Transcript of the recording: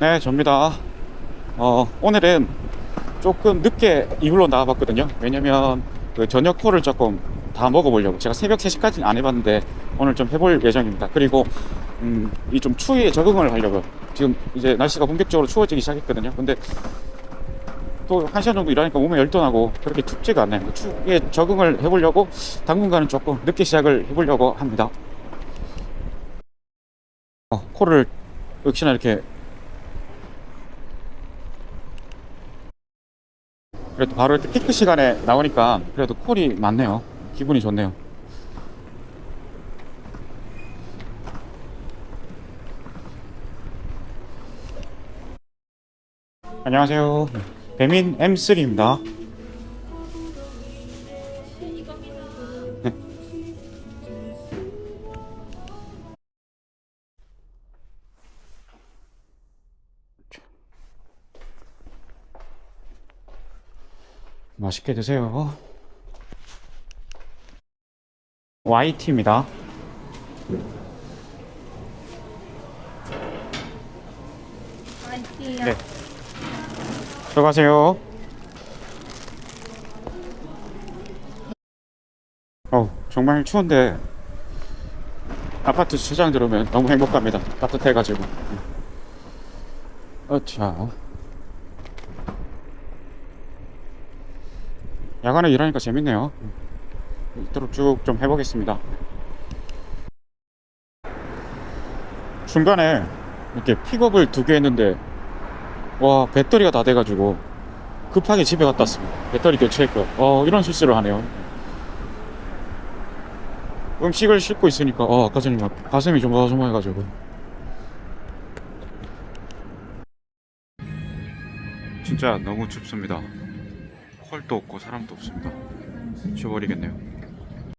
네, 접니다. 어, 오늘은 조금 늦게 이불로 나와봤거든요. 왜냐면 그 저녁 콜을 조금 다 먹어보려고. 제가 새벽 3시까지는 안 해봤는데 오늘 좀 해볼 예정입니다. 그리고 음, 이 좀 추위에 적응을 하려고. 지금 이제 날씨가 본격적으로 추워지기 시작했거든요. 근데 또한 시간 정도 일하니까 몸에 열도 나고 그렇게 춥지가 않아요. 추위에 적응을 해보려고 당분간은 조금 늦게 시작을 해보려고 합니다. 어, 코를 역시나 이렇게 그래도 바로 이렇게 피크 시간에 나오니까 그래도 콜이 많네요. 기분이 좋네요. 안녕하세요. 배민 M3입니다. 맛있게 드세요. YT입니다. 화이팅이요. 네. 들어가세요. 어, 정말 추운데 아파트 주차장 들어오면 너무 행복합니다. 따뜻해가지고. 어차. 야간에 일하니까 재밌네요. 이대로 쭉좀 해보겠습니다. 중간에 이렇게 픽업을 두 개 했는데 와 배터리가 다 돼가지고 급하게 집에 갔다 왔습니다. 배터리 교체했고 어 이런 실수를 하네요. 음식을 싣고 있으니까 어 아까 전에 막 가슴이 조마조마해가지고. 진짜 너무 춥습니다 콜도 없고 사람도 없습니다. 지워버리겠네요